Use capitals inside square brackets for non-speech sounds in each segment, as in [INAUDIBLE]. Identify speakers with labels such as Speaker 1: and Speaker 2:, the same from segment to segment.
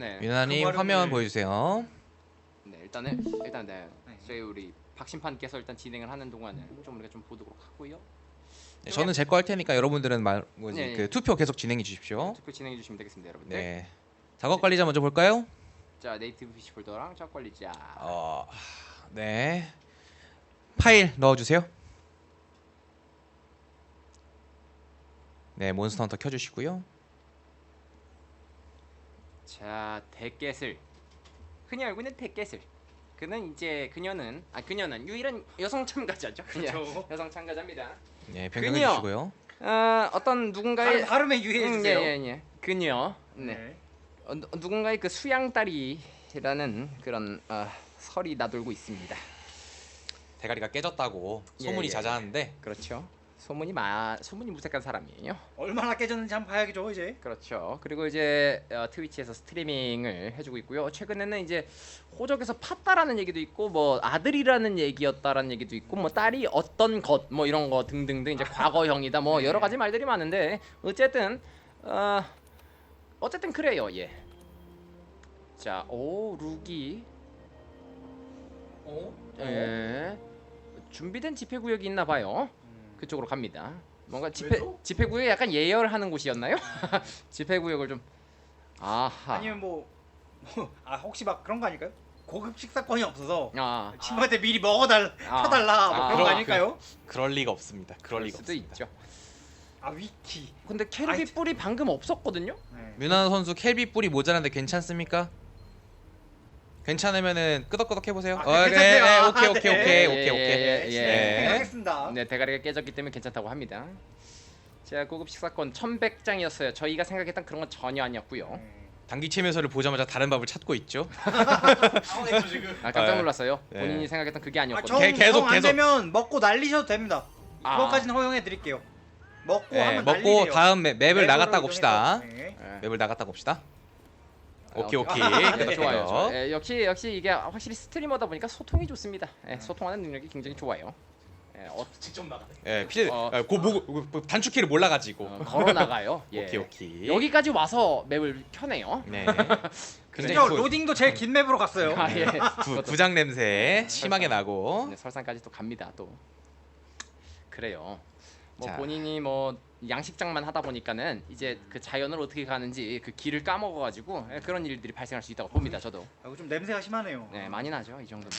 Speaker 1: 네.
Speaker 2: 유나님
Speaker 3: 그
Speaker 2: 화면
Speaker 3: 발음을-
Speaker 2: 보여주세요.
Speaker 1: 네, 일단은 일단 네.
Speaker 3: 네.
Speaker 1: 저희 우리 박 심판께서 일단 진행을 하는 동안은 좀 우리가 좀 보도록 하고요.
Speaker 2: 네, 저는 제 거 할 테니까 여러분들은 말 뭐지
Speaker 1: 네,
Speaker 2: 그
Speaker 1: 네.
Speaker 2: 투표 계속 진행해 주십시오.
Speaker 1: 투표 진행해 주시면 되겠습니다, 여러분들.
Speaker 2: 네. 작업 관리자 먼저 볼까요?
Speaker 1: 자, 네이티브 피시 폴더랑 작 관리자.
Speaker 2: 어, 네. 파일 넣어주세요. 네, 몬스터 헌터 켜주시고요.
Speaker 1: 자, 대깨슬. 흔히 알고 있는 대깨슬. 그는 이제 그녀는 아 그녀는 유일한 여성 참가자죠.
Speaker 3: 그렇죠.
Speaker 1: 예, [LAUGHS] 여성 참가자입니다.
Speaker 2: 네, 변경해
Speaker 1: 그녀.
Speaker 2: 주시고요.
Speaker 1: 어, 어떤 누군가의
Speaker 3: 발음, 발음에 유의해
Speaker 1: 음,
Speaker 3: 주세요.
Speaker 1: 예, 예, 예. 그녀. 네. 어, 누- 누군가의 그 수양딸이라는 그런 어, 설이 나돌고 있습니다.
Speaker 2: 대가리가 깨졌다고
Speaker 1: 예,
Speaker 2: 소문이
Speaker 1: 예,
Speaker 2: 자자한데
Speaker 1: 그렇죠. 소문이 마 소문이 무색한 사람이에요.
Speaker 3: 얼마나 깨졌는지 한번 봐야겠죠 이제.
Speaker 1: 그렇죠. 그리고 이제 어, 트위치에서 스트리밍을 해주고 있고요. 최근에는 이제 호적에서 팠다라는 얘기도 있고 뭐 아들이라는 얘기였다라는 얘기도 있고 뭐 딸이 어떤 것 뭐 이런 거 등등등 이제 과거형이다 뭐 [LAUGHS] 여러 가지 말들이 많은데 어쨌든 어 어쨌든 그래요. 예. 자, 오 룩이
Speaker 3: 어?
Speaker 1: 예. 준비된 집회 구역이 있나 봐요. 그쪽으로 갑니다. 뭔가 집회
Speaker 3: 왜죠?
Speaker 1: 집회 구역에 약간 예열하는 곳이었나요? [LAUGHS] 집회 구역을 좀 아하.
Speaker 3: 아니면 뭐, 뭐, 아 혹시 막 그런 거 아닐까요? 고급 식사권이 없어서
Speaker 1: 아,
Speaker 3: 친구한테 미리 먹어달
Speaker 1: 아.
Speaker 3: 사달라 뭐
Speaker 1: 아,
Speaker 3: 그런 거
Speaker 2: 그럼-
Speaker 3: 아닐까요?
Speaker 2: 그럴 리가 없습니다. 그럴
Speaker 1: 그럴
Speaker 2: 리가
Speaker 1: 수도
Speaker 2: 없습니다.
Speaker 1: 있죠.
Speaker 3: 아 위키.
Speaker 1: 근데
Speaker 3: 아이템.
Speaker 1: 뿔이 방금 없었거든요.
Speaker 3: 네.
Speaker 2: 유나 선수 켈비 뿔이 모자란데 괜찮습니까? 괜찮으면은 끄덕끄덕 해보세요.
Speaker 3: 아,
Speaker 2: 어,
Speaker 3: 괜찮대요.
Speaker 2: 네,
Speaker 3: 아,
Speaker 2: 오케이 오케이
Speaker 3: 네.
Speaker 2: 오케이
Speaker 1: 예,
Speaker 2: 오케이
Speaker 1: 예,
Speaker 2: 오케이.
Speaker 1: 예, 예.
Speaker 2: 네.
Speaker 3: 생각했습니다.
Speaker 1: 네, 대가리가 깨졌기 때문에 괜찮다고 합니다. 자, 고급 식사권 1,100장이었어요. 저희가 생각했던 그런 건 전혀 아니었고요.
Speaker 3: 네.
Speaker 2: 단기 체면서를 보자마자 다른 밥을 찾고 있죠.
Speaker 3: 당황했죠 지금.
Speaker 1: 아, 깜짝
Speaker 2: 네.
Speaker 1: 놀랐어요.
Speaker 2: 네.
Speaker 1: 본인이 생각했던 그게
Speaker 3: 아,
Speaker 1: 아니었거든요.
Speaker 3: 정,
Speaker 2: 계- 계속,
Speaker 3: 정안
Speaker 2: 계속.
Speaker 3: 되면 먹고 날리셔도 됩니다.
Speaker 1: 아.
Speaker 3: 그것까지는 허용해 드릴게요. 먹고
Speaker 2: 네,
Speaker 3: 하면
Speaker 2: 먹고
Speaker 3: 날리래요.
Speaker 2: 다음 맵, 맵을
Speaker 3: 맵으로
Speaker 2: 나갔다 봅시다.
Speaker 3: 이동해서. 네.
Speaker 1: 네.
Speaker 2: 맵을 나갔다 봅시다. 오케이
Speaker 1: 아,
Speaker 2: 오케이.
Speaker 3: 아,
Speaker 2: 네.
Speaker 1: 좋아요. 좋아요. 예, 역시 역시 이게 확실히 스트리머다 보니까 소통이 좋습니다. 예, 소통하는 능력이 굉장히 좋아요. 예, 어,
Speaker 3: 직접 나가.
Speaker 2: 예, 피,
Speaker 1: 어.
Speaker 2: 어, 고, 뭐, 뭐, 단축키를 몰라가지고.
Speaker 1: 어, 걸어 나가요. [LAUGHS] 예.
Speaker 2: 오케이 오케이.
Speaker 1: 여기까지 와서 맵을 켜네요.
Speaker 2: 네. [LAUGHS]
Speaker 3: 굉장히
Speaker 2: 구,
Speaker 3: 로딩도 제일 긴 맵으로 갔어요.
Speaker 1: 아 예.
Speaker 2: 구,
Speaker 1: 그것도-
Speaker 2: 구장 냄새 심하게 나고.
Speaker 1: 네, 설상까지 또 갑니다. 또 그래요. 뭐
Speaker 2: 자.
Speaker 1: 본인이 뭐 양식장만 하다 보니까는 이제 그 자연을 어떻게 가는지 그 길을 까먹어가지고 예, 그런 일들이 발생할 수 있다고 봅니다. 저도.
Speaker 3: 아, 좀 냄새가 심하네요.
Speaker 1: 네, 많이 나죠. 이 정도면.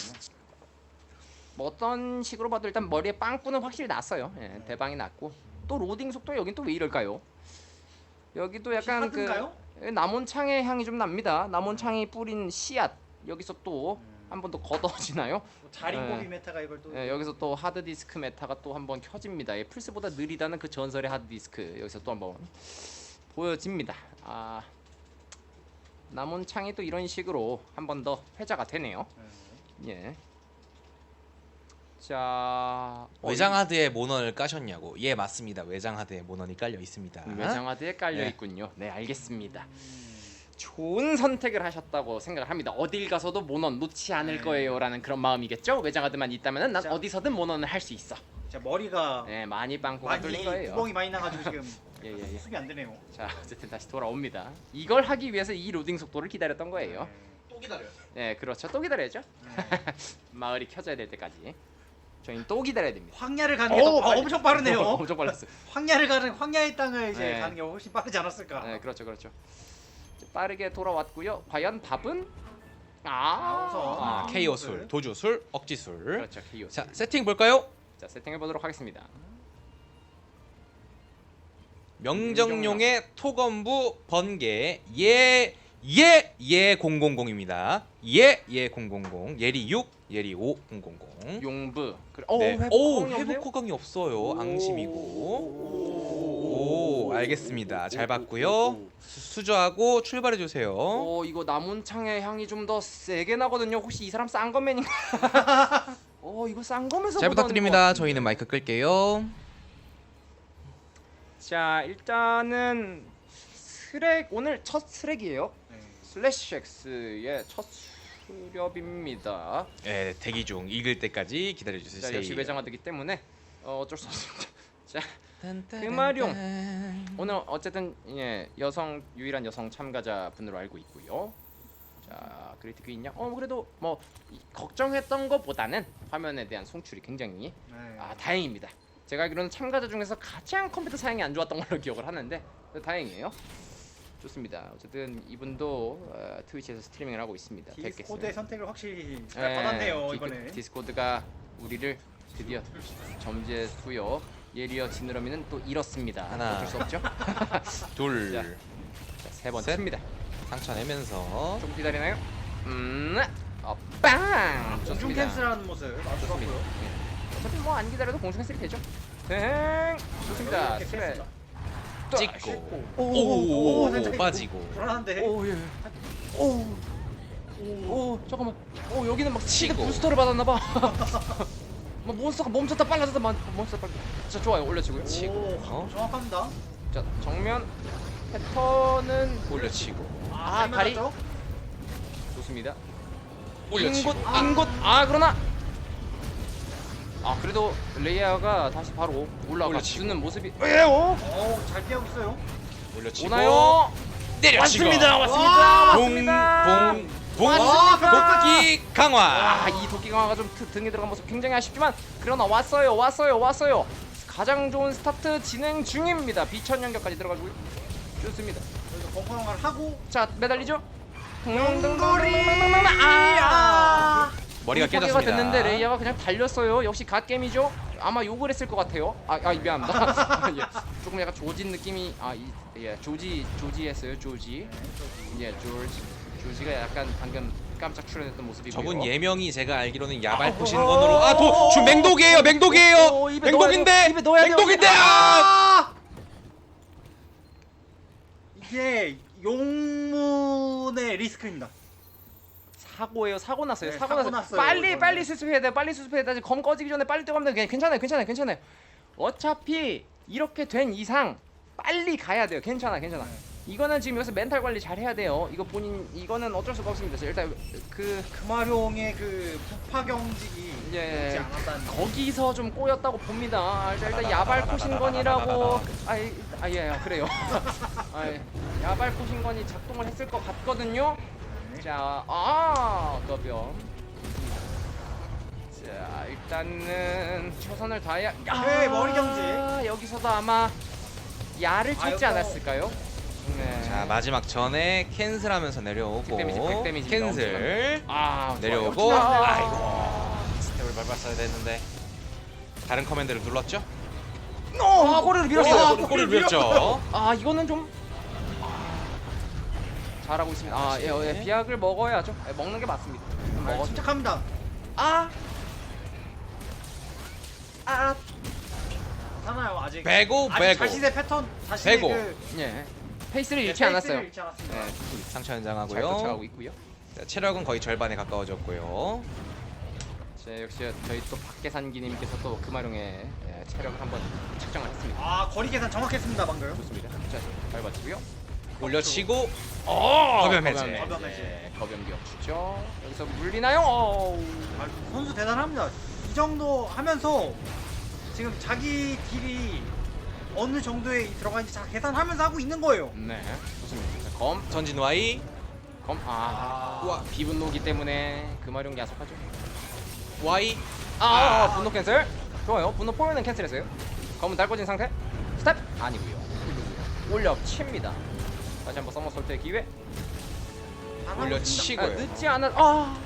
Speaker 1: 뭐 어떤 식으로 봐도 일단 머리에 빵꾸는 확실히 났어요. 예, 대방이 났고 또 로딩 속도 여긴 또 왜 이럴까요? 여기도 약간 그? 예, 남원창의 향이 좀 납니다. 남원창이 뿌린 씨앗 여기서 또 한 번 더 걷어지나요?
Speaker 3: 뭐 자린고비
Speaker 1: 네.
Speaker 3: 메타가 이걸 또
Speaker 1: 예, 여기서 또 하드 디스크 메타가 또 한 번 켜집니다. 예, 플스보다 느리다는 그 전설의 하드 디스크 여기서 또 한 번 보여집니다. 아 남원창이 또 이런 식으로 한 번 더 회자가 되네요.
Speaker 3: 네.
Speaker 1: 예. 자 어,
Speaker 2: 외장 하드에 모넌을 까셨냐고? 예 맞습니다. 외장 하드에 모넌이 깔려 있습니다.
Speaker 1: 이 외장 하드에 깔려
Speaker 2: 네.
Speaker 1: 있군요. 네 알겠습니다. 좋은 선택을 하셨다고 생각을 합니다. 어딜 가서도 모넌 놓지 않을
Speaker 3: 네.
Speaker 1: 거예요라는 그런 마음이겠죠. 외장 하드만 있다면은 난
Speaker 3: 자.
Speaker 1: 어디서든 모넌을 할 수 있어.
Speaker 3: 자 머리가
Speaker 1: 네 많이 빵꾸가
Speaker 3: 많이
Speaker 1: 뚫린 거예요.
Speaker 3: 구멍이 많이 나가지고 지금 [LAUGHS]
Speaker 1: 예 예 예.
Speaker 3: 수습이 안 되네요.
Speaker 1: 자 어쨌든 다시 돌아옵니다. 이걸 하기 위해서 이 로딩 속도를 기다렸던 거예요.
Speaker 3: 또 기다려요.
Speaker 1: 네 그렇죠. 또 기다려야죠. [LAUGHS] 마을이 켜져야 될 때까지. 저희는 또 기다려야 됩니다.
Speaker 3: 황야를 가는 게더
Speaker 1: 어우, 빨리.
Speaker 3: 엄청 빠르네요. [LAUGHS]
Speaker 1: 엄청 빨랐어요.
Speaker 3: 황야를 가는 황야의 땅을 이제
Speaker 1: 네.
Speaker 3: 가는 게 훨씬 빠르지 않았을까?
Speaker 1: 네 그렇죠 그렇죠. 빠르게 돌아왔고요. 과연 밥은 아.
Speaker 3: 아,
Speaker 2: 케이오술, 도주술, 억지술.
Speaker 1: 그렇죠 케이오.
Speaker 2: 자 세팅 볼까요?
Speaker 1: 자 세팅해 보도록 하겠습니다.
Speaker 2: 명정용의 토건부 번개 예, 예예예 000입니다. 예예 000 예리 6 예리 5 000.
Speaker 1: 용부. 그래. 어,
Speaker 2: 네.
Speaker 1: 회복
Speaker 2: 오? 회복 호강이 없어요. 앙심이고. 오 알겠습니다. 잘 봤고요. 수저하고 출발해 주세요.
Speaker 1: 어 이거 나문창의 향이 좀 더 세게 나거든요. 혹시 이 사람 쌍검맨인가? [LAUGHS] 어 이거 쌍검에서
Speaker 2: 잘 부탁드립니다.
Speaker 1: 것
Speaker 2: 저희는 마이크 끌게요.
Speaker 1: 자 일단은 스렉 오늘 첫 스렉이에요.
Speaker 3: 네.
Speaker 1: 슬래시 X의 첫 수렵입니다.
Speaker 2: 예, 대기 중 읽을 때까지 기다려
Speaker 1: 자
Speaker 2: 주세요.
Speaker 1: 역시 외장하드기 때문에 어, 어쩔 수 없습니다. [LAUGHS]
Speaker 2: 자그
Speaker 1: 금화룡. 오늘 어쨌든 예 여성 유일한 여성 참가자 분으로 알고 있고요. 자 그레이트 퀸 있냐? 어 그래도 뭐 이- 걱정했던 것보다는 화면에 대한 송출이 굉장히
Speaker 3: 네.
Speaker 1: 아 다행입니다. 제가 알기로는 참가자 중에서 가장 컴퓨터 사양이 안 좋았던 걸로 [LAUGHS] 기억을 하는데 다행이에요. 좋습니다. 어쨌든 이분도 어, 트위치에서 스트리밍을 하고 있습니다.
Speaker 3: 디스코드의
Speaker 1: 뵙겠습니다.
Speaker 3: 선택을 확실히 잘
Speaker 1: 네,
Speaker 3: 받았네요
Speaker 1: 디-
Speaker 3: 이번에.
Speaker 1: 디스코드가 우리를 드디어 [LAUGHS] 점제수요 예리어 지느러미는 또 잃었습니다.
Speaker 2: 하나.
Speaker 1: 어쩔 수 없죠. [LAUGHS]
Speaker 2: 둘
Speaker 1: 자. [LAUGHS] 자, 세 번째
Speaker 2: 셋.
Speaker 1: 습니다.
Speaker 2: 상처 내면서
Speaker 1: 조금 기다리나요? 음, 어, 빵!
Speaker 3: 공중
Speaker 1: 좋습니다.
Speaker 3: 캔슬하는 모습 아주
Speaker 1: 좋습니다.
Speaker 3: 좋고요.
Speaker 1: 예. 어차피 뭐 안 기다려도 공중 캔슬이 되죠. 땡! 좋습니다.
Speaker 3: 이렇게
Speaker 1: 스레.
Speaker 3: 뺐습니다.
Speaker 1: 또
Speaker 2: 찍고
Speaker 3: 씻고.
Speaker 2: 오 오 오
Speaker 3: 오, 살짝
Speaker 2: 빠지고
Speaker 3: 불안한데.
Speaker 1: 오 예. 오. 오 잠깐만. 오 여기는 막 치고
Speaker 2: 치고.
Speaker 1: 부스터를 받았나 봐. [LAUGHS] 막 몬스터가 멈췄다 빨라졌다 만 몬스터 빨라. 자 좋아요 올려주고요.
Speaker 3: 오,
Speaker 2: 어?
Speaker 3: 정확합니다.
Speaker 1: 자 정면 패턴은
Speaker 2: 올려치고
Speaker 1: 아
Speaker 3: 잘
Speaker 1: 다리
Speaker 3: 맞았죠?
Speaker 1: 좋습니다.
Speaker 2: 올려치고
Speaker 1: 인곳 인곳 아 그러나 아 그래도 레이아가 다시 바로 올라가
Speaker 2: 올려치고.
Speaker 1: 주는 모습이 왜요?
Speaker 3: 어우, 잘 피하고 있어요.
Speaker 2: 올려치고
Speaker 1: 오나요?
Speaker 2: 내려치고
Speaker 1: 왔습니다 왔습니다
Speaker 3: 와,
Speaker 1: 왔습니다.
Speaker 2: 봉 봉봉
Speaker 1: 왔습니까?
Speaker 2: 도끼 강화.
Speaker 1: 아 이 도끼 강화가 좀 드- 등에 들어간 모습 굉장히 아쉽지만 그러나 왔어요 왔어요 왔어요. 가장 좋은 스타트 진행 중입니다. 비천 연결까지 들어가고요 좋습니다.
Speaker 3: 그래서 벙커영화를 하고.
Speaker 1: 자 매달리죠?
Speaker 3: 연거리.
Speaker 1: 아.
Speaker 2: 머리가
Speaker 1: 포기가
Speaker 2: 깨졌습니다.
Speaker 1: 됐는데 레이아가 그냥 달렸어요. 역시 갓겜이죠? 아마 욕을 했을 것 같아요. 아, 아 미안합니다. 아, [LAUGHS] 예. 조금 약간 조진 느낌이 아예 조지 조지 했어요 조지. 예 조지 조지가 약간 방금 깜짝 출연했던 모습이고요
Speaker 2: 저분 예명이 제가 알기로는 야발
Speaker 1: 아,
Speaker 2: 포신건으로
Speaker 1: 어,
Speaker 2: 아도
Speaker 1: 어,
Speaker 2: 지금 맹독이에요 맹독이에요
Speaker 1: 어, 입에 넣어야
Speaker 2: 맹독인데
Speaker 1: 돼요. 입에 넣어야 돼요.
Speaker 2: 맹독인데. 아
Speaker 3: 이게 용문의 리스크입니다.
Speaker 1: 사고예요. 사고 났어요.
Speaker 3: 네,
Speaker 1: 사고,
Speaker 3: 사고
Speaker 1: 났어요.
Speaker 3: 났어요,
Speaker 1: 빨리
Speaker 3: 이거는.
Speaker 1: 빨리 수습해야 돼요. 빨리 수습해야 돼. 검 꺼지기 전에 빨리 뛰어가면 돼. 괜찮아요. 괜찮아요. 괜찮아요. 어차피 이렇게 된 이상 빨리 가야 돼요. 괜찮아. 괜찮아.
Speaker 3: 네.
Speaker 1: 이거는 지금 여기서 멘탈 관리 잘 해야 돼요. 이거 본인 이거는 어쩔 수가 없습니다. 자, 일단 그
Speaker 3: 금화룡의 그 부파 경직이
Speaker 1: 예.
Speaker 3: 않았다는 거.
Speaker 1: 거기서 좀 꼬였다고 봅니다. 아, 일단, 일단 야발 포신건이라고 아예 아, 그래요. [LAUGHS] 아, 예. 야발 포신건이 작동을 했을 것 같거든요.
Speaker 3: 네.
Speaker 1: 자, 아, 거병. 자, 일단은 최선을 다해야.
Speaker 3: 네, 머리 경직.
Speaker 1: 여기서도 아마 야를
Speaker 3: 아,
Speaker 1: 찾지
Speaker 3: 여기서-
Speaker 1: 않았을까요? 네.
Speaker 2: 자 마지막 전에 캔슬하면서 내려오고
Speaker 1: 백 데미지, 백 데미지입니다.
Speaker 2: 캔슬
Speaker 1: 아,
Speaker 2: 내려오고.
Speaker 1: 아,
Speaker 2: 아이고 스텝을 밟았어야 됐는데 다른 커맨드를 눌렀죠?
Speaker 1: 아, 꼬리를 밀었어요.
Speaker 2: 어, 꼬리를 밀었죠
Speaker 1: 아, 이거는 좀 잘하고 있습니다. 아, 예, 예, 비약을 먹어야죠. 예, 먹는 게 맞습니다.
Speaker 3: 아,
Speaker 1: 먹었.
Speaker 3: 침착합니다.
Speaker 1: 아, 아,
Speaker 3: 괜찮아요 아직.
Speaker 2: 빼고
Speaker 3: 아직 자신의 패턴, 자신의
Speaker 2: 빼고.
Speaker 3: 그
Speaker 1: 예, 페이스를
Speaker 3: 네,
Speaker 1: 잃지 않았어요.
Speaker 3: 페이스를 잃지 않았습니다.
Speaker 1: 네,
Speaker 2: 상처
Speaker 1: 잘
Speaker 2: 연장하고요
Speaker 1: 쫓아가고 있고요.
Speaker 2: 자, 체력은 거의 절반에 가까워졌고요
Speaker 1: 자, 역시 저희 또 박계산기님께서 또 금화룡의 예, 체력을 한번 측정을 했습니다.
Speaker 3: 아 거리 계산 정확했습니다 방금.
Speaker 1: 좋습니다. 자, 잘 맞추고요.
Speaker 2: 올려치고
Speaker 1: 어,
Speaker 2: 거변 해제.
Speaker 1: 거변
Speaker 3: 해제.
Speaker 1: 거변 기억 주죠. 여기서 물리나요? 어우.
Speaker 3: 아, 선수 대단합니다. 이 정도 하면서 지금 자기 딜이 어느 정도에 들어가는지 잘 계산하면서 하고 있는 거예요.
Speaker 1: 네, 좋습니다. 자, 검,
Speaker 2: 전진 Y
Speaker 1: 검, 아,
Speaker 3: 우와.
Speaker 1: 비분노기 때문에 금화룡 야속하죠.
Speaker 2: Y
Speaker 1: 아, 분노 캔슬. 좋아요. 분노 포면은 캔슬했어요. 검은 달궈진 상태. 스텝 아니고요. 올려 칩니다. 다시 한번 서머 솔트의 기회.
Speaker 2: 올려. 치고.
Speaker 1: 아. 늦지 않아. 아,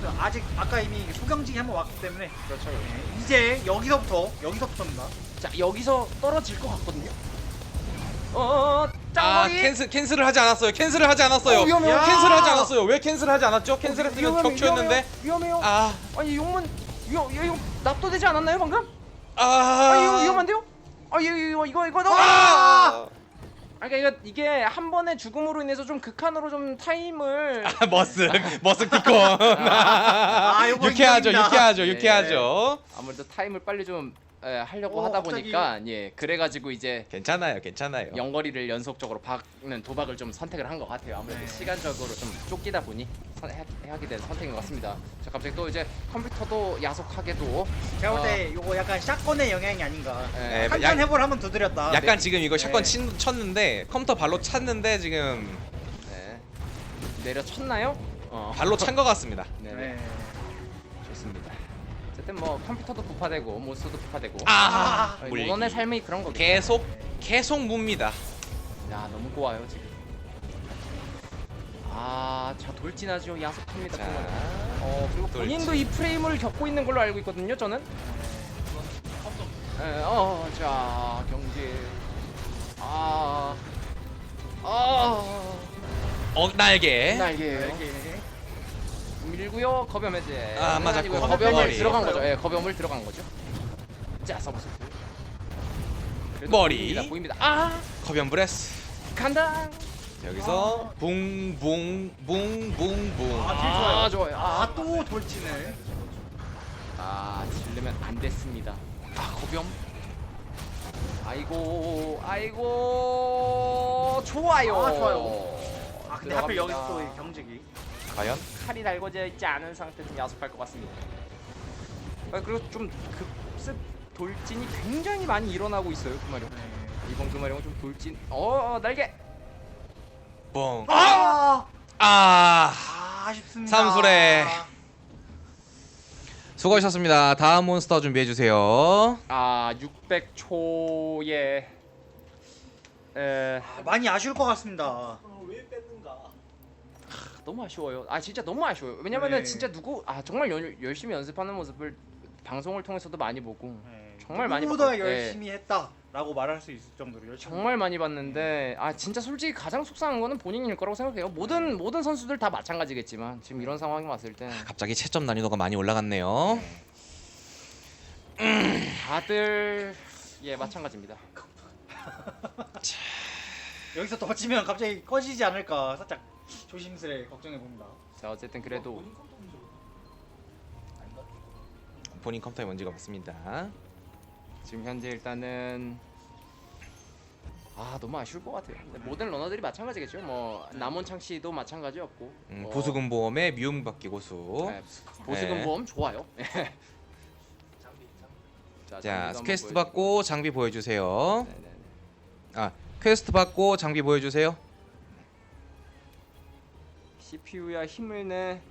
Speaker 3: 선수 아직 아까 이미 소경직이 한번 왔기 때문에
Speaker 1: 그렇죠.
Speaker 3: 네, 이제 여기서부터 여기서부터입니다.
Speaker 1: 자, 여기서 떨어질 것 같거든요. 어,
Speaker 2: 아
Speaker 1: 짱거리.
Speaker 2: 캔슬 캔슬을 하지 않았어요 캔슬을 하지 않았어요
Speaker 1: 어, 위험해요.
Speaker 2: 캔슬을 하지 않았어요 왜 캔슬을 하지 않았죠 캔슬했으면
Speaker 1: 위험해요,
Speaker 2: 격추였는데
Speaker 1: 위험해요. 위험해요.
Speaker 2: 아
Speaker 1: 아니 용문 위험 이거 납도되지 않았나요 방금?
Speaker 2: 아,
Speaker 1: 아 이거 위험한데요? 아 이거 이거 이거 이거 너무
Speaker 2: 아!
Speaker 1: 아 그러니까 이거 이게 한 번의 죽음으로 인해서 좀 극한으로 좀 타임을 [LAUGHS]
Speaker 2: 아, 머쓱 머쓱 피콘
Speaker 3: 아, 요거 [LAUGHS]
Speaker 2: 유쾌하죠
Speaker 3: 인정입니다.
Speaker 2: 유쾌하죠
Speaker 1: 예.
Speaker 2: 유쾌하죠
Speaker 1: 아무래도 타임을 빨리 좀 에, 하려고
Speaker 3: 어,
Speaker 1: 하다
Speaker 3: 갑자기.
Speaker 1: 보니까 예 그래가지고 이제
Speaker 2: 괜찮아요 괜찮아요
Speaker 1: 영거리를 연속적으로 박는 도박을 좀 선택을 한 것 같아요. 아무래도
Speaker 3: 네.
Speaker 1: 시간적으로 좀 쫓기다 보니 선, 해, 하게 된 선택인 것 같습니다. 자 갑자기 또 이제 컴퓨터도 야속하게도
Speaker 3: 제가 볼
Speaker 1: 어.
Speaker 3: 때 요거 약간 샷건의 영향이 아닌가.
Speaker 1: 예,
Speaker 2: 네,
Speaker 3: 한칸
Speaker 2: 약-
Speaker 3: 해볼 한번 두드렸다.
Speaker 2: 약간 지금 이거 샷건
Speaker 3: 네.
Speaker 2: 친, 쳤는데 컴퓨터 발로 찼는데 지금
Speaker 1: 네. 내려쳤나요? 어.
Speaker 2: 발로 찬 것 같습니다. [LAUGHS]
Speaker 1: 네.
Speaker 3: 네.
Speaker 1: 어쨌든 뭐 컴퓨터도 부파되고 몬스터도 부파되고.
Speaker 2: 아,
Speaker 1: 아,
Speaker 2: 물리기.
Speaker 1: 모던의 삶이 그런 거겠죠.
Speaker 2: 계속 계속 묵니다.
Speaker 1: 야 너무 꼬아요 지금. 아, 자 돌진하죠. 야속합니다.
Speaker 2: 자.
Speaker 1: 어 그리고
Speaker 2: 돌진.
Speaker 1: 본인도 이 프레임을 겪고 있는 걸로 알고 있거든요. 저는. 예, 어, 자 경기. 아, 아,
Speaker 2: 어 날개.
Speaker 1: 날개예요.
Speaker 3: 이렇게
Speaker 1: 밀고요. 겁염 해제.
Speaker 2: 아, 맞았고.
Speaker 1: 아니고요.
Speaker 2: 머리.
Speaker 1: 들어간 거죠. 예, 겁염을 들어간 거죠. 자, 서버스.
Speaker 2: 머리.
Speaker 1: 보입니다. 보입니다. 아,
Speaker 2: 커비언 브레스.
Speaker 1: 간다.
Speaker 2: 자, 여기서 붕붕붕붕붕붕.
Speaker 3: 아, 딜 좋아요.
Speaker 1: 아, 좋아요. 아,
Speaker 3: 아 또 돌진을
Speaker 1: 아, 질르면 안 됐습니다. 아, 겁염. 아이고, 아이고, 좋아요.
Speaker 3: 아, 좋아요. 아 근데 하필
Speaker 1: 들어갑니다.
Speaker 3: 여기서 또이 경직이
Speaker 2: 과연?
Speaker 1: 칼이 달궈져 있지 않은 상태에서 야속할 것 같습니다. 아, 그리고 좀 급습 돌진이 굉장히 많이 일어나고 있어요, 금마룡.
Speaker 3: 네.
Speaker 1: 이번 금마룡은 좀 돌진. 어, 날개.
Speaker 2: 뻥.
Speaker 3: 아,
Speaker 2: 아.
Speaker 3: 아 아쉽습니다
Speaker 2: 삼수래. 수고하셨습니다. 다음 몬스터 준비해 주세요.
Speaker 1: 아, 600초에 에,
Speaker 3: 아, 많이 아쉬울 것 같습니다
Speaker 1: 너무 아쉬워요. 아 진짜 너무 아쉬워요. 왜냐면은
Speaker 3: 네.
Speaker 1: 진짜 누구 아 정말 열, 열심히 연습하는 모습을 방송을 통해서도 많이 보고
Speaker 3: 네.
Speaker 1: 정말 많이
Speaker 3: 누구보다
Speaker 1: 바꿨- 네.
Speaker 3: 열심히 했다라고 말할 수 있을 정도로 열심히
Speaker 1: 정말 많이 봤는데 아 진짜 솔직히 가장 속상한 거는 본인일 거라고 생각해요. 모든 모든 선수들 다 마찬가지겠지만 지금 이런 상황이 왔을 때
Speaker 2: 갑자기 채점 난이도가 많이 올라갔네요.
Speaker 1: 다들 예 마찬가지입니다. [LAUGHS]
Speaker 3: 여기서 더 치면 갑자기 꺼지지 않을까 살짝 조심스레 걱정해 봅니다
Speaker 1: 자 어쨌든 그래도
Speaker 2: 본인 컴퓨터에 먼지가 많습니다.
Speaker 1: 지금 현재 일단은 아 너무 아쉬울 것 같아요. 근데 모든 러너들이 마찬가지겠죠. 뭐 남원창 씨도 마찬가지였고
Speaker 2: 음,
Speaker 1: 뭐,
Speaker 2: 보수금 보험의 미움받기 고수.
Speaker 1: 네, 보수금
Speaker 2: 네.
Speaker 1: 보험 좋아요. [LAUGHS] 자,
Speaker 2: 자,
Speaker 1: 장비도 한번
Speaker 2: 퀘스트
Speaker 1: 보여주고.
Speaker 2: 받고 장비 보여주세요.
Speaker 1: 네네네.
Speaker 2: 아, 퀘스트 받고 장비 보여주세요.
Speaker 1: CPU야 힘을 내.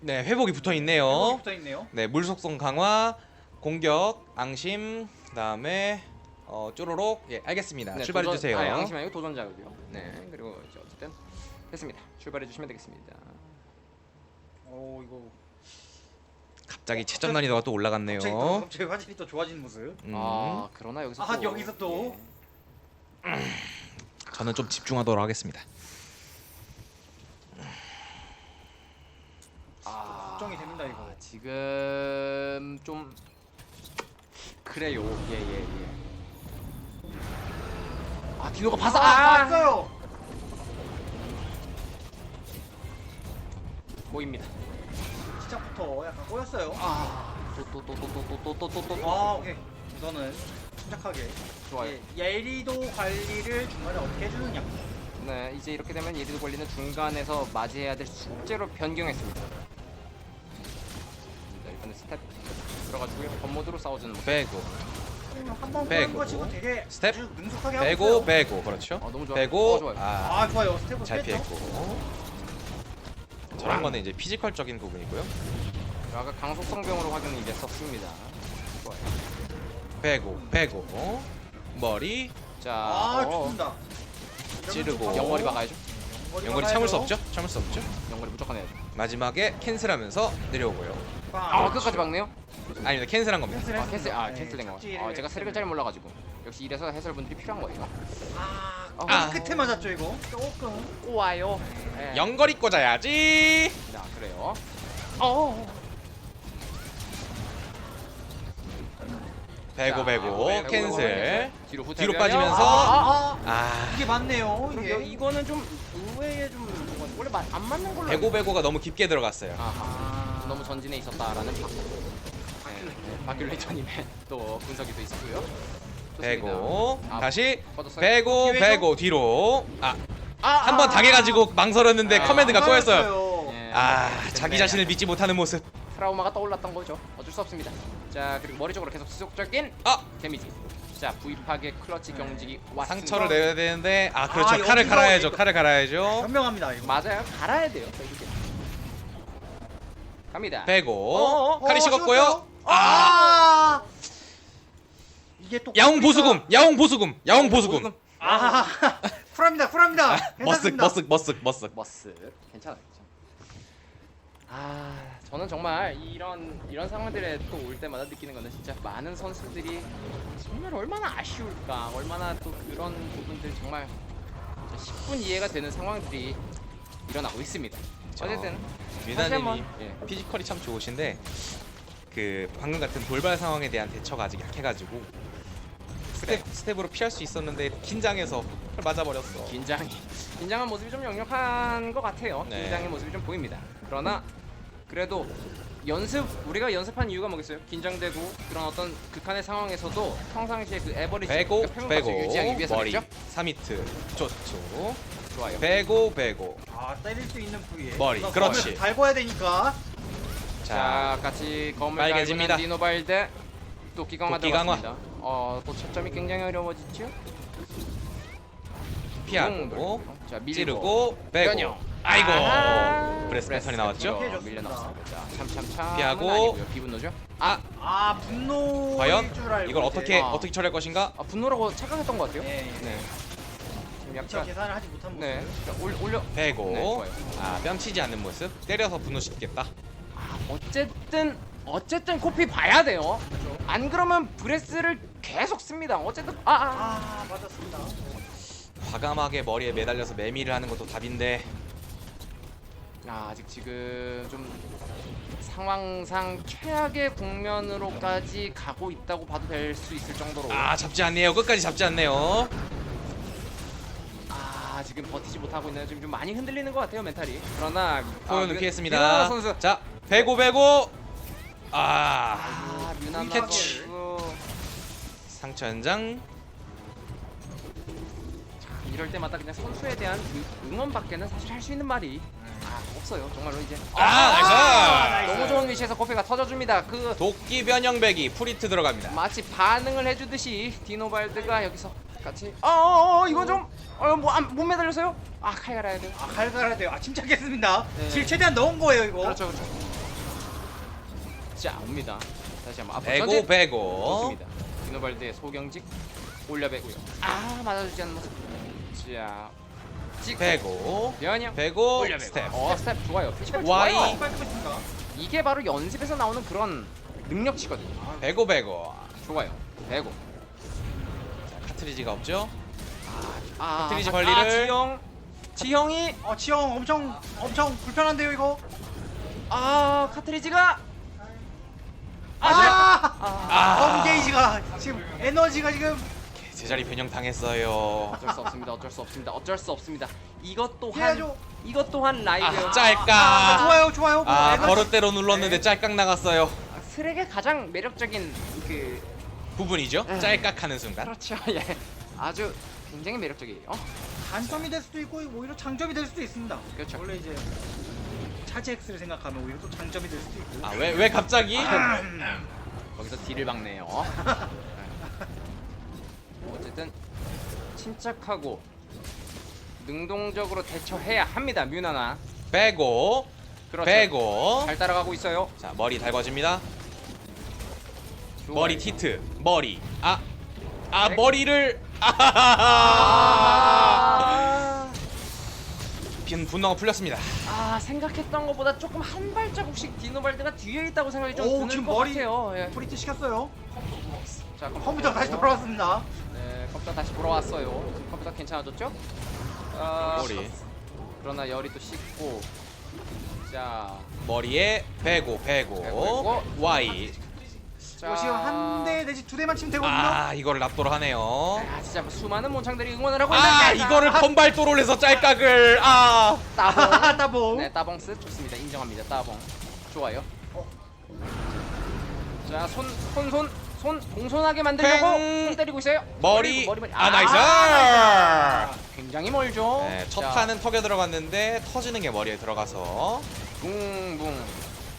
Speaker 2: 네, 회복이 붙어 있네요.
Speaker 3: 붙어 있네요
Speaker 2: 네, 물 속성 강화, 공격, 앙심, 그다음에 어, 쪼로록. 예, 알겠습니다.
Speaker 1: 네,
Speaker 2: 출발해
Speaker 1: 도전-
Speaker 2: 주세요.
Speaker 1: 아, 양심 아니고 도전 자극이요. 네, 그리고 이제 어쨌든 됐습니다. 출발해 주시면 되겠습니다.
Speaker 3: 오 이거
Speaker 2: 갑자기 채점 난이도가 또 올라갔네요.
Speaker 3: 갑자기 또 갑자기 화질이 또 좋아진 모습
Speaker 2: 음,
Speaker 1: 아 그러나 여기서
Speaker 3: 아,
Speaker 1: 또,
Speaker 3: 여기서 또?
Speaker 1: 예. [LAUGHS]
Speaker 2: 저는 좀 집중하도록 하겠습니다.
Speaker 1: 아,
Speaker 3: 걱정이 됩니다, 이거.
Speaker 1: 지금 좀 그래요. 예 예 예, 예. 아 디노가 봐서
Speaker 3: 아,
Speaker 1: 아,
Speaker 3: 봤어요
Speaker 1: 보입니다.
Speaker 3: 시작부터 약간 꼬였어요
Speaker 1: 아 또 또 또 또 또 또 또 또또
Speaker 3: 아 오케이 우선은 침착하게
Speaker 1: 좋아요.
Speaker 3: 예, 예리도 관리를 중간에 어떻게 해주느냐
Speaker 1: 네 이제 이렇게 되면 예리도 관리는 중간에서 맞이해야 될 숙제로 변경했습니다. 자, 이번에 스텝 들어가지고요. 겉모드로 싸워주는.
Speaker 2: 빼고,
Speaker 3: 한번
Speaker 2: 빼고.
Speaker 3: 꼬는 거 치고 되게
Speaker 2: 스텝.
Speaker 3: 아주 능숙하게 하고
Speaker 2: 빼고,
Speaker 3: 있어요
Speaker 2: 빼고, 그렇죠.
Speaker 1: 어, 너무 좋아.
Speaker 2: 빼고,
Speaker 1: 어, 좋아요.
Speaker 2: 아,
Speaker 3: 아 좋아요 스텝을
Speaker 2: 잘
Speaker 3: 뺐죠?
Speaker 2: 피했고. 저런 거는 이제 피지컬적인 부분이고요.
Speaker 1: 아까 강속성병으로 확인이 됐었습니다. 좋아요.
Speaker 2: 빼고, 빼고, 머리,
Speaker 1: 자,
Speaker 3: 아
Speaker 1: 어,
Speaker 3: 좋습니다
Speaker 2: 찌르고.
Speaker 1: 영거리 박아야죠.
Speaker 2: 연거리 참을 수 없죠? 참을 수 없죠.
Speaker 1: 영거리 무조건 해야죠.
Speaker 2: 마지막에 캔슬하면서 내려오고요.
Speaker 1: 아, 끝까지 박네요.
Speaker 2: 아닙니다. 캔슬한 겁니다.
Speaker 1: 아, 캔슬, 아,
Speaker 3: 네,
Speaker 1: 캔슬된 거.
Speaker 3: 착지를
Speaker 1: 아, 제가 세력을 잘 몰라가지고. 역시 이래서 해설분들이 필요한 거예요.
Speaker 3: 아,
Speaker 1: 아.
Speaker 3: 아 끝에 맞았죠 이거 조금
Speaker 1: 꼬아요. 네.
Speaker 2: 연거리 꽂아야지.
Speaker 1: 자, 그래요. 어.
Speaker 2: 배고
Speaker 1: 자,
Speaker 2: 배고
Speaker 1: 배고,
Speaker 2: 캔슬.
Speaker 1: 뒤로 후퇴.
Speaker 2: 뒤로 빠지면서
Speaker 3: 아, 아,
Speaker 2: 아
Speaker 3: 이게 맞네요
Speaker 1: 그러게요.
Speaker 3: 이게
Speaker 1: 이거는 좀 의외의 좀 원래 마- 안 맞는 걸로.
Speaker 2: 배고 배고가 너무 깊게 들어갔어요.
Speaker 1: 아하. 너무 전진해 있었다라는 바- 네, 바큘레이터님의 [LAUGHS] 또 분석이 또 있었고요. 좋습니다.
Speaker 2: 배고
Speaker 1: 아,
Speaker 2: 다시
Speaker 1: 뻗었어요.
Speaker 2: 배고
Speaker 3: 기회죠?
Speaker 2: 배고 뒤로 아
Speaker 1: 아,
Speaker 2: 한번 당해가지고 망설였는데
Speaker 1: 아,
Speaker 2: 커맨드가 꼬였어요.
Speaker 1: 예,
Speaker 2: 아
Speaker 1: 때문에
Speaker 2: 자기 자신을 믿지 못하는 모습.
Speaker 1: 트라우마가 떠올랐던 거죠. 어쩔 수 없습니다. 자 그리고 머리 쪽으로 계속 지속적인
Speaker 2: 아
Speaker 1: 데미지. 자 부입하게 클러치 경직이 왔습니다.
Speaker 2: 상처를 내야 되는데 아 그렇죠
Speaker 3: 아,
Speaker 2: 칼을 갈아야죠 칼을 갈아야죠
Speaker 3: 현명합니다 이거.
Speaker 1: 맞아요. 갈아야 돼요. 이렇게. 갑니다.
Speaker 2: 빼고
Speaker 1: 어, 어,
Speaker 2: 칼이
Speaker 3: 어,
Speaker 2: 식었고요
Speaker 3: 식었어요? 아아 이게 또
Speaker 2: 야옹 보수금 야옹 보수금 야옹 보수금
Speaker 3: 아 [LAUGHS] 쿨합니다 쿨합니다.
Speaker 2: 머쓱
Speaker 3: 괜찮습니다.
Speaker 2: 머쓱 머쓱 머쓱
Speaker 1: 머스 괜찮아. 괜찮 아. 아 저는 정말 이런 이런 상황들에 또 올 때마다 느끼는 거는 진짜 많은 선수들이 정말 얼마나 아쉬울까 얼마나 또 그런 부분들 정말 10분 이해가 되는 상황들이 일어나고 있습니다. 어쨌든 다시 한번,
Speaker 2: 유나님이
Speaker 1: 예.
Speaker 2: 피지컬이 참 좋으신데 그 방금 같은 돌발 상황에 대한 대처가 아직 약해가지고 스텝 스텝으로 피할 수 있었는데 긴장해서 맞아버렸어.
Speaker 1: 긴장 긴장한 모습이 좀 역력한 것 같아요.
Speaker 2: 네.
Speaker 1: 긴장의 모습이 좀 보입니다. 그러나 그래도 연습 우리가 연습한 이유가 뭐겠어요? 긴장되고 그런 어떤 극한의 상황에서도 평상시에 그 에버리지
Speaker 2: 배고
Speaker 1: 그 평균값을
Speaker 2: 배고
Speaker 1: 유지하기
Speaker 2: 머리
Speaker 1: 위해서겠죠?
Speaker 2: 3히트 좋죠.
Speaker 1: 좋아요.
Speaker 2: 배고 배고
Speaker 3: 아 때릴 수 있는 부위에
Speaker 2: 머리,
Speaker 3: 우선
Speaker 2: 그렇지.
Speaker 3: 검을 달궈야 되니까.
Speaker 1: 자,
Speaker 2: 자
Speaker 1: 같이 검을
Speaker 2: 빨개집니다.
Speaker 1: 달구는 디노발드 도끼 강화
Speaker 2: 도끼 강화.
Speaker 1: 들어갔습니다. 어, 또 채점이 굉장히 어려워지죠?
Speaker 2: 피하고
Speaker 1: 자, 밀고
Speaker 2: 찌르고 배고
Speaker 1: 변형.
Speaker 2: 아이고
Speaker 1: 아하.
Speaker 2: 브레스 패턴이 나왔죠?
Speaker 1: 자, 참참참.
Speaker 2: 피하고.
Speaker 1: 기분 노죠?
Speaker 2: 아
Speaker 3: 아 분노일
Speaker 2: 과연
Speaker 3: 줄 알고
Speaker 2: 이걸. 어떻게
Speaker 1: 아.
Speaker 2: 어떻게 처리할 것인가?
Speaker 1: 아, 분노라고 착각했던 것 같아요.
Speaker 3: 예, 예.
Speaker 1: 네. 지금
Speaker 3: 미처
Speaker 1: 약간
Speaker 3: 계산을 하지 못한 모습.
Speaker 1: 네. 자, 올, 올려.
Speaker 2: 배고
Speaker 1: 네, 좋아요.
Speaker 2: 아 뺨치지 않는 모습 때려서 분노시키겠다.
Speaker 1: 아, 어쨌든 어쨌든 코피 봐야 돼요.
Speaker 3: 그렇죠.
Speaker 1: 안 그러면 브레스를 계속 씁니다. 어쨌든 아, 아.
Speaker 3: 아 맞았습니다.
Speaker 2: 과감하게 머리에 매달려서 매미를 하는 것도 답인데
Speaker 1: 아, 아직 지금 좀 상황상 최악의 국면으로까지 가고 있다고 봐도 될 수 있을 정도로
Speaker 2: 아 잡지 않네요. 끝까지 잡지 않네요.
Speaker 1: 아, 지금 버티지 못하고 있는 지금 좀 많이 흔들리는 것 같아요 멘탈이. 그러나
Speaker 2: 포연은
Speaker 1: 뮤-
Speaker 2: 피했습니다.
Speaker 1: 뮤나나 선수
Speaker 2: 자 배고 배고 아
Speaker 1: 아, 뮤나나
Speaker 2: 캐치.
Speaker 1: 선수
Speaker 2: 상처 현장
Speaker 1: 이럴 때마다 그냥 선수에 대한 그 응원밖에는 사실 할 수 있는 말이 아, 없어요. 정말로 이제
Speaker 2: 아, 나이스!
Speaker 1: 너무 좋은 위치에서 커피가 터져줍니다. 그
Speaker 2: 도끼 변형배기 프리트 들어갑니다.
Speaker 1: 마치 반응을 해주듯이 디노발드가 여기서 같이 어어어 이거 좀어뭐못 매달렸어요? 아 칼 갈아야 돼요.
Speaker 3: 아 갈갈해야 돼요. 아 침착했습니다.
Speaker 1: 네.
Speaker 3: 질 최대한 넣은 거예요 이거.
Speaker 1: 그렇죠 그렇죠. 자 옵니다. 다시 한번 앞으로
Speaker 2: 배고
Speaker 1: 전진.
Speaker 2: 배고
Speaker 1: 좋습니다. 디노발드의 소경직 올려배고요. 아 맞아주지 않는 모습. 자 찍고
Speaker 2: 배고
Speaker 1: 변형
Speaker 2: 배고
Speaker 1: 올려배고.
Speaker 2: 스텝
Speaker 1: 어 스텝 좋아요. 피지컬
Speaker 2: Y.
Speaker 1: 좋아요.
Speaker 3: 깔끔했습니다.
Speaker 1: 이게 바로 연습에서 나오는 그런 능력치거든요.
Speaker 2: 배고 배고
Speaker 1: 좋아요. 배고.
Speaker 2: 자, 카트리지가 없죠?
Speaker 1: 아,
Speaker 2: 스트리지
Speaker 1: 아,
Speaker 2: 관리를.
Speaker 1: 아, 지형 지형이
Speaker 3: 어 지형 엄청 엄청 불편한데요 이거.
Speaker 1: 아 카트리지가
Speaker 3: 아,
Speaker 1: 아,
Speaker 3: 아,
Speaker 2: 아.
Speaker 3: 아. 게이지가 지금 에너지가 지금
Speaker 2: 제자리 변형 당했어요.
Speaker 1: 어쩔 수 없습니다. 어쩔 수 없습니다. 어쩔 수 없습니다. 이것 또한. 이것 또한 라이브예요.
Speaker 2: 아 짤까.
Speaker 3: 아, 좋아요 좋아요.
Speaker 2: 아
Speaker 3: 에너지-
Speaker 2: 버릇대로 눌렀는데
Speaker 3: 네.
Speaker 2: 짤깍 나갔어요.
Speaker 1: 아, 스렉의 가장 매력적인 그
Speaker 2: 부분이죠?
Speaker 1: 음.
Speaker 2: 짤깍 하는 순간.
Speaker 1: 그렇죠. [LAUGHS] 예. 아주 굉장히 매력적이에요.
Speaker 3: 단점이 될 수도 있고 오히려 장점이 될 수도 있습니다.
Speaker 1: 그렇죠.
Speaker 3: 원래 이제 차지 X를 생각하면 오히려 또 장점이 될 수도 있고.
Speaker 2: 아 왜 왜 갑자기?
Speaker 1: 거기서 딜을 박네요. [LAUGHS] 어쨌든 침착하고 능동적으로 대처해야 합니다. 뮤나나.
Speaker 2: 배고
Speaker 1: 그렇죠.
Speaker 2: 배고.
Speaker 1: 잘 따라가고 있어요.
Speaker 2: 자 머리 달궈집니다.
Speaker 1: 좋아요.
Speaker 2: 머리 티트 머리 아. 아
Speaker 1: 네.
Speaker 2: 머리를 아하하하
Speaker 1: 아, [LAUGHS]
Speaker 2: 빈 분노가 풀렸습니다.
Speaker 1: 아 생각했던 것보다 조금 한 발자국씩 디노발드가 뒤에 있다고 생각이 좀
Speaker 3: 오,
Speaker 1: 드는
Speaker 3: 지금
Speaker 1: 것
Speaker 3: 머리-
Speaker 1: 같아요. 예.
Speaker 3: 프리트 시켰어요.
Speaker 1: 자 그럼
Speaker 3: 컴퓨터 다시 돌아왔습니다.
Speaker 1: 네 컴퓨터 다시 돌아왔어요. 컴퓨터 괜찮아졌죠? 아,
Speaker 2: 머리.
Speaker 1: 그러나 열이 또 씻고. 자,
Speaker 2: 머리에 배고 배고.
Speaker 1: 배고,
Speaker 2: Y.
Speaker 1: 자.
Speaker 3: 어, 지금 한 대 내지 두 대만 치면 되거든요.
Speaker 2: 아 이거를 납도로 하네요.
Speaker 1: 아 진짜 수많은 몬창들이 응원을 하고
Speaker 2: 아
Speaker 1: 있는데
Speaker 2: 이거를 건발도로 해서 짤깍을. 아.
Speaker 1: 따봉. [LAUGHS]
Speaker 3: 따봉.
Speaker 1: 네 따봉스 좋습니다. 인정합니다. 따봉. 좋아요.
Speaker 3: 어.
Speaker 1: 자손 손 손 손 공손하게 만들려고
Speaker 2: 팽.
Speaker 1: 손 때리고 있어요
Speaker 2: 머리
Speaker 1: 머리 머리
Speaker 2: 아 나이스
Speaker 1: 굉장히 멀죠
Speaker 2: 네, 첫
Speaker 1: 자,
Speaker 2: 판은 턱에 들어갔는데 터지는 게 머리에 들어가서
Speaker 1: 붕붕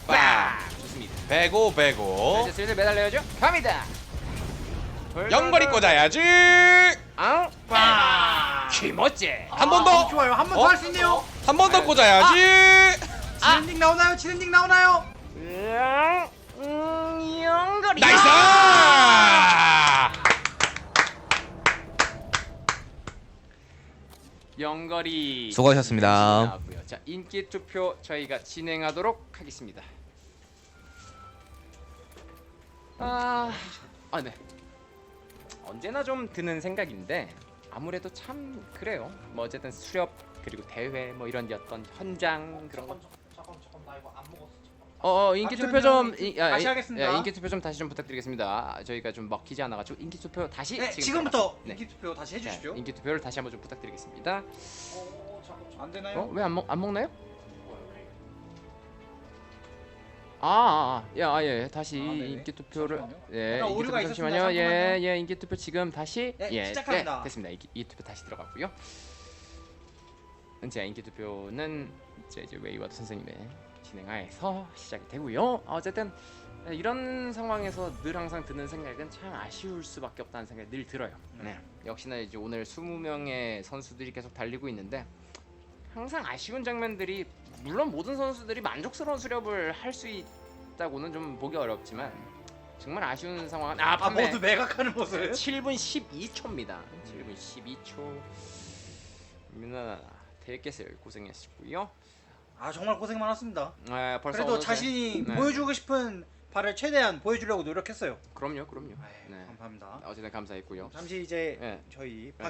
Speaker 2: 빵
Speaker 1: 좋습니다
Speaker 2: 배고
Speaker 1: 자,
Speaker 2: 배고
Speaker 1: 이제 슬슬 매달려야죠 갑니다
Speaker 2: 연거리 꽂아야지.
Speaker 1: 앙.
Speaker 3: 빠.
Speaker 1: 키모찌.
Speaker 2: 한번 더.
Speaker 3: 아, 좋아요. 한 번 더
Speaker 2: 어?
Speaker 3: 할 수 있네요.
Speaker 2: 한 번 더 꽂아야지.
Speaker 3: 지는딩 나오나요? 지는딩 나오나요?
Speaker 1: 앙. 음, 연거리.
Speaker 2: 나이스!
Speaker 1: 연거리.
Speaker 2: 수고하셨습니다.
Speaker 1: 나왔고요. 자 인기 투표 저희가 진행하도록 하겠습니다. 아, 아 네. 언제나 좀 드는 생각인데 아무래도 참 그래요. 뭐 어쨌든 수렵 그리고 대회 뭐 이런 어떤 현장 그런 거.
Speaker 3: 잠깐 잠깐 나 이거 안 먹었 어.
Speaker 1: 어, 어 인기
Speaker 3: 아,
Speaker 1: 투표 좀 이, 아,
Speaker 3: 다시
Speaker 1: 이-
Speaker 3: 하겠습니다.
Speaker 1: 예, 인기 투표 좀 다시 좀 부탁드리겠습니다. 아, 저희가 좀 먹히지 않아 가지고 인기 투표 다시
Speaker 3: 네,
Speaker 1: 지금
Speaker 3: 지금부터
Speaker 1: 네.
Speaker 3: 인기 투표 다시
Speaker 1: 자,
Speaker 3: 해주십시오.
Speaker 1: 인기 투표를 다시 한번 좀 부탁드리겠습니다.
Speaker 3: 어, 잠깐 안 되나요?
Speaker 1: 어? 왜 안 먹 안 먹나요? 아, 아, 아, 예, 아, 예, 다시
Speaker 3: 아, 네네.
Speaker 1: 인기 투표를,
Speaker 3: 잠시만요.
Speaker 1: 예,
Speaker 3: 아까
Speaker 1: 인기
Speaker 3: 오류가
Speaker 1: 투표
Speaker 3: 있었습니다.
Speaker 1: 잠시만요, 예,
Speaker 3: 잠깐만요.
Speaker 1: 예, 인기 투표 지금 다시,
Speaker 3: 네,
Speaker 1: 예,
Speaker 3: 시작합니다.
Speaker 1: 네, 됐습니다. 인기, 인기 투표 다시 들어갔고요. 자, 인기 투표는 이제 이제 웨이와드 선생님의 진행하에서 시작이 되고요. 어쨌든 예, 이런 상황에서 늘 항상 드는 생각은 참 아쉬울 수밖에 없다는 생각이 늘 들어요. 네. 역시나 이제 오늘 20명의 선수들이 계속 달리고 있는데 항상 아쉬운 장면들이 물론 모든 선수들이 만족스러운 수렵을 할 수 있다고는 좀 보기 어렵지만 정말 아쉬운 상황은 아
Speaker 3: 아
Speaker 1: 판매
Speaker 3: 모두 매각하는 모습.
Speaker 1: 7분 12초입니다. 7분 12초. 민나 대겠어요 고생했고요.
Speaker 3: 아 정말 고생 많았습니다.
Speaker 1: 아, 벌써
Speaker 3: 그래도
Speaker 1: 어느새-
Speaker 3: 자신이
Speaker 1: 네.
Speaker 3: 보여주고 싶은 발을 최대한 보여주려고 노력했어요.
Speaker 1: 그럼요, 그럼요.
Speaker 3: 네,
Speaker 1: 네.
Speaker 3: 감사합니다.
Speaker 1: 어쨌든 감사했고요.
Speaker 3: 잠시 이제
Speaker 1: 네.
Speaker 3: 저희
Speaker 1: 네.